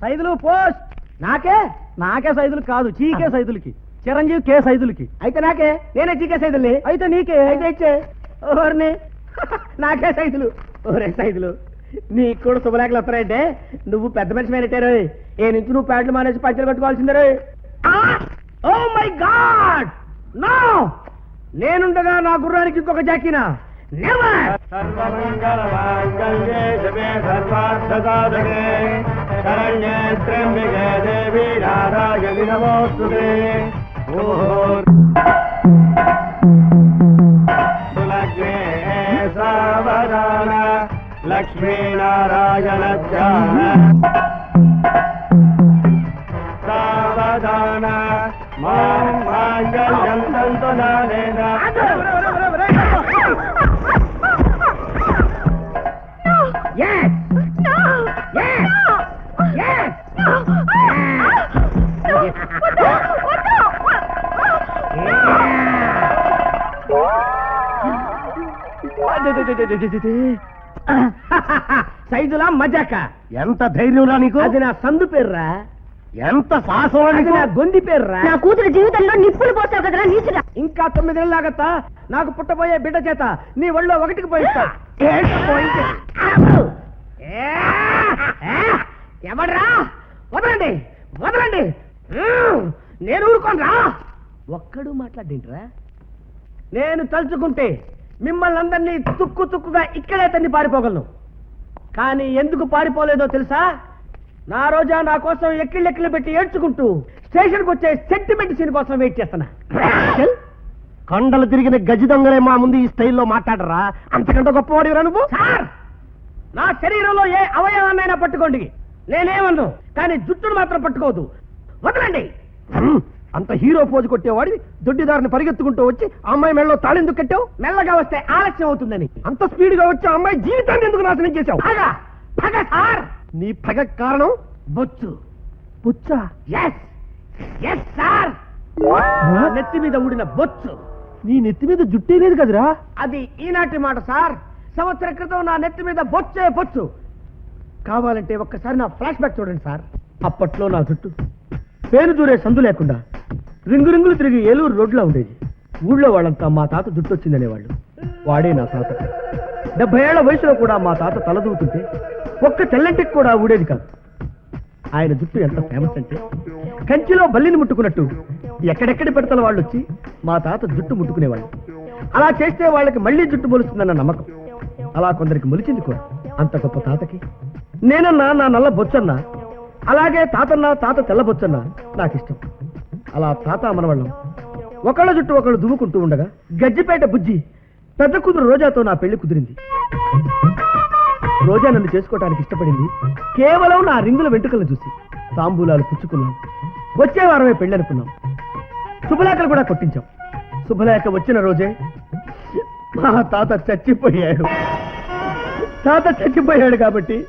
Saidulu post! నాకే? నాకే సైదులు కాదు చీకే సైదులకి. చిరంజీవి కే సైదులకి. అయితే నాకే? నేనే చీకే సైదుల్ని? అయితే నీకే? అయితే ఇచ్చే? ఓర్ని నాకే సైదులు. ఓరే సైదులు నీకు కూడా శుభలేఖలు వస్తాయంటే నువ్వు పెద్ద మనిషి అయినట్టారు ఏ నుంచి నువ్వు ప్యాడ్లు మానేసి పంచలు కట్టుకోవాల్సిందే ఓ మై గాడ్! నో! నేనుండగా నా గుర్రానికి ఇంకొక జాకినా? నెవర్ సర్వార్థసాధకే శరణ్యే త్ర్యంబకే దేవి నారాయణి నమోస్తుతే సులగ్నే సావధాన లక్ష్మీనారాయణ ధ్యాన సావధాన మాం మాంగళ్యం తంతు నానేన Yes! సైజులా మజాక? ఎంత ధైర్యంరా నీకు? అది నా సందు పేర్రా. ఎంత సాహసం అది నా గొంది పేర్రా. నా కూతురు జీవితంలో నిప్పులు పోసావు కదరా నీచుడా? ఇంకా తొమ్మిది నెలలాగత్త నాకు పుట్టబోయే బిడ్డ చేత నీ ఒళ్ళో ఒకటికి పోయిస్తా! ఎవడ్రా? వదలండి! వదలండి! నేను ఊరుకోనరా. ఒక్కడు మాట్లాడింట్రా నేను తలుచుకుంటే మిమ్మల్ని అందరినీ తుక్కు తుక్కుగా ఇక్కడే తన్ని పారిపోగలను. కానీ ఎందుకు పారిపోలేదో తెలుసా? నా రోజా నా కోసం ఎక్కిళ్ళెక్కిళ్ళు పెట్టి ఏడ్చుకుంటూ స్టేషన్కి వచ్చే సెంటిమెంట్ సీన్ కోసం వెయిట్ చేస్తున్నా. కొండలు తిరిగిన గజి దొంగలే మా ముందు ఈ స్టైల్లో మాట్లాడరా? అంతకంటే గొప్పవాడివరా నువ్వు? సార్ నా శరీరంలో ఏ అవయవాన్నైనా పట్టుకోండి. నేనేమన్ను? కానీ జుట్టును మాత్రం పట్టుకోవద్దు. వదలండి. అంత హీరో పోజు కొట్టేవాడివి దొడ్డిదారిని పరిగెత్తుకుంటూ వచ్చి అమ్మాయి మెడలో తాళెందుకు కట్టావు? మెల్లగా వస్తే ఆలస్యం అవుతుందని అంత స్పీడ్గా వచ్చి అమ్మాయి జీవితాన్ని ఎందుకు నాశనం చేశావు? పగ! పగ సార్! నీ పగ కారణం బొచ్చు. Yes yes sir! నెత్తి మీద ఊడిన బొచ్చు. నీ నెత్తి మీద జుట్టే లేదు కదరా? అది ఈనాటి మాట సార్. సంవత్సర క్రితం నా నెత్తి మీద బొచ్చే బొచ్చు. కావాలంటే ఒక్కసారి నా ఫ్లాష్ బ్యాక్ చూడండి సార్. అప్పట్లో నా జుట్టు. పేరు దూరే సందు లేకుండా రింగు రింగులు తిరిగి ఏలూరు రోడ్లో ఉండేది. ఊళ్ళో వాళ్ళంతా మా తాత జుట్టు వచ్చిందనేవాళ్ళు వాడే నా తాత. డెబ్బై ఏళ్ళ వయసులో కూడా మా తాత తలదూతుంటే ఒక్క తెల్లంటికి కూడా ఊడేది కాదు. ఆయన జుట్టు ఎంత ఫేమస్ అంటే కంచిలో బల్లిని ముట్టుకున్నట్టు ఎక్కడెక్కడి పెడతల వాళ్ళు వచ్చి మా తాత జుట్టు ముట్టుకునేవాళ్ళు. అలా చేస్తే వాళ్ళకి మళ్ళీ జుట్టు మొలుస్తుందన్న నమ్మకం. అలా కొందరికి మొలిచింది కూడా అంత గొప్ప తాతకి. నేనన్నా నా నల్ల బొచ్చన్నా అలాగే తాతన్న తాత తెల్ల బొచ్చన్నా నాకు ఇష్టం అలా తాత మనవాళ్ళం. ఒకళ్ళ జుట్టు ఒకళ్ళు దువ్వుకుంటూ ఉండగా గజ్జిపేట బుజ్జి పెద్ద కూతురు రోజాతో నా పెళ్ళి కుదిరింది. రోజా నన్ను చేసుకోవడానికి ఇష్టపడింది కేవలం నా రింగుల వెంట్రుకలను చూసి. తాంబూలాలు పుచ్చుకున్నాం. వచ్చే వారమే పెళ్ళి అనుకున్నాం శుభలేఖలు కూడా కొట్టించాం. శుభలేఖ వచ్చిన రోజే మా తాత చచ్చిపోయాడు. తాత చచ్చిపోయాడు కాబట్టి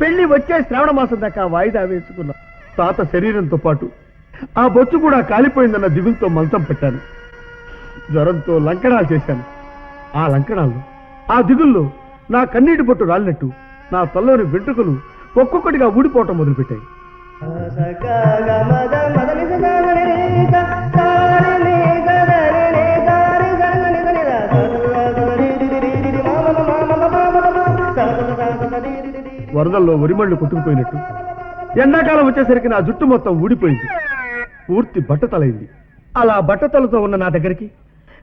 పెళ్ళి వచ్చే శ్రావణ మాసం దాకా వాయిదా వేసుకున్నాం. తాత శరీరంతో పాటు ఆ బొచ్చు కూడా కాలిపోయిందన్న దిగులతో మంచం పెట్టాను. జ్వరంతో లంకణాలు చేశాను. ఆ లంకణాలు ఆ దిగుల్లో నా కన్నీటి బొట్టు రాలినట్టు నా తల్లోని వెంట్రుకలు ఒక్కొక్కటిగా ఊడిపోవటం మొదలుపెట్టాయి. వరదల్లో వరిమళ్ళు కొట్టుకుపోయినట్టు. ఎండాకాలం వచ్చేసరికి నా జుట్టు మొత్తం ఊడిపోయింది. పూర్తి బట్టతలైంది. అలా బట్టతలతో ఉన్న నా దగ్గరికి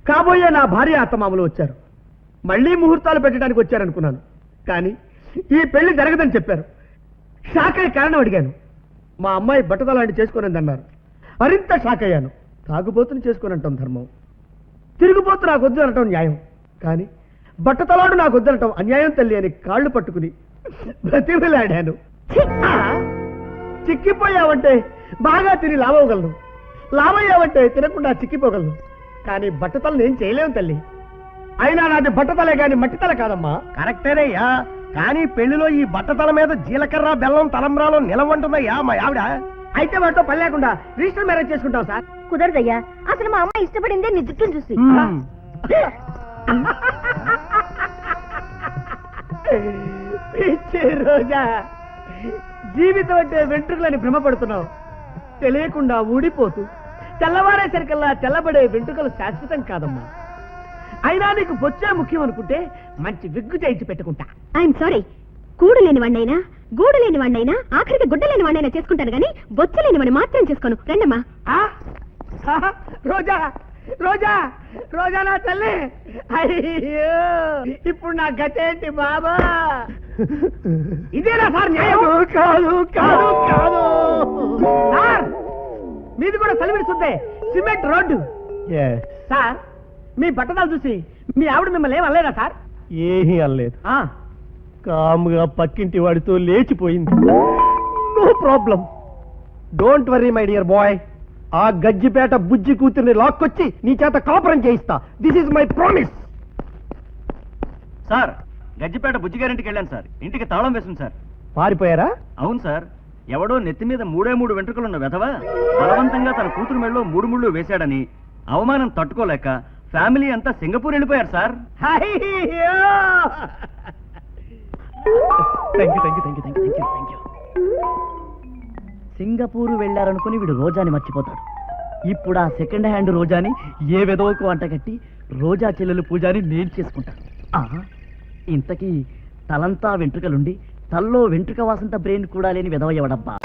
కాబోయే నా భార్య అత్తమామలు వచ్చారు. మళ్ళీ ముహూర్తాలు పెట్టడానికి వచ్చారనుకున్నాను. కానీ ఈ పెళ్ళి జరగదని చెప్పారు. షాక్ అయ్యే కారణం అడిగాను. మా అమ్మాయి బట్టతలాంటి చేసుకోనని అన్నారు. మరింత షాక్ అయ్యాను తాగుబోతుని చేసుకోనంటాం ధర్మం. తిరుగుబోతు నాకు వద్దు అనటం న్యాయం. కానీ బట్టతలాడు నాకు వద్దనటం అన్యాయం తల్లి అని కాళ్ళు పట్టుకుని బ్రతిమలాడాను. చిక్కిపోయావంటే బాగా తిని లావగలను. లావయ్యావంటే తినకుండా చిక్కిపోగలను. కానీ బట్టతలను ఏం చేయలేము తల్లి. అయినా నాది బట్టతలే కానీ మట్టితల కాదమ్మా. కరెక్టేనయ్యా. కానీ పెళ్ళిలో ఈ బట్టతల మీద జీలకర్ర బెల్లం తలంబ్రాలు నిలవంటున్నాయా మా ఆవిడ? అయితే వాటితో పని లేకుండా రిజిస్టర్ మ్యారేజ్ చేసుకుంటాం సార్. కుదరదయ్యా. అసలు మా అమ్మ ఇష్టపడిందే నీ జుట్టును చూసి పిచ్చి రోజా. జీవితం అంటే వెంట్రుకలని భ్రమపడుతున్నావు. తెలియకుండా ఊడిపోతూ తెల్లవారేసరికల్లా తెల్లబడే వెంట్రుకలు శాశ్వతం కాదమ్మా. అయినా నీకు బొచ్చే ముఖ్యం అనుకుంటే మంచి విగ్గు చేయించి పెట్టుకుంటా. ఐఎమ్ సారీ కూడు లేని వాడినైనా గూడు లేని వాడినైనా ఆఖరికి గుడ్డ లేని వాడినైనా చేసుకుంటాను కానీ బొచ్చ లేని వాడిని మాత్రం చేసుకోను. రండమ్మా? రోజా రోజా రోజా నా తల్లి. అయ్యో ఇప్పుడు నా గతేంటి బాబా? ఇదేనా సార్ న్యాయం? కాదు కాదు కాదు. సార్ మీది కూడా సెలవిడుస్తుంది సిమెంట్ రోడ్డు. సార్ మీ బట్టదాలు చూసి మీ ఆవిడ మిమ్మల్ని ఏం అనలేదా సార్? ఏమీ అనలేదు. ఆ, కామ్గా పక్కింటి వాడితో లేచిపోయింది. No problem. Don't worry my dear boy ఆ గజ్జిపేట బుజ్జి కూతుర్ని లాక్కొచ్చి నీ చేత కాపురం చేయిస్తా. This is my promise sir Gajjipeta బుజ్జిగారింటికి వెళ్ళాను సార్. ఇంటికి తాళం వేసింది సార్. పారిపోయారా? అవును సార్. ఎవడో నెత్తి మీద మూడే మూడు వెంట్రుకలున్న వెధవ బలవంతంగా తన కూతురు మెడలో మూడు ముళ్ళు వేశాడని అవమానం తట్టుకోలేక ఫ్యామిలీ అంతా సింగపూర్ వెళ్ళిపోయారు సార్. థ్యాంక్ యూ యూ సింగపూర్ వెళ్ళారనుకుని వీడు రోజాని మర్చిపోతాడు. ఇప్పుడు ఆ సెకండ్ హ్యాండ్ రోజాని ఏ విధవకు వంట కట్టి రోజా చెల్లెలు పూజాని నేను చేసుకుంటాను. ఆహా, ఇంతకీ తలంతా వెంట్రుకలుండి తల్లో వెంట్రుక వాసంత బ్రెయిన్ కూడా లేని విధవయ్యవడబ్బా.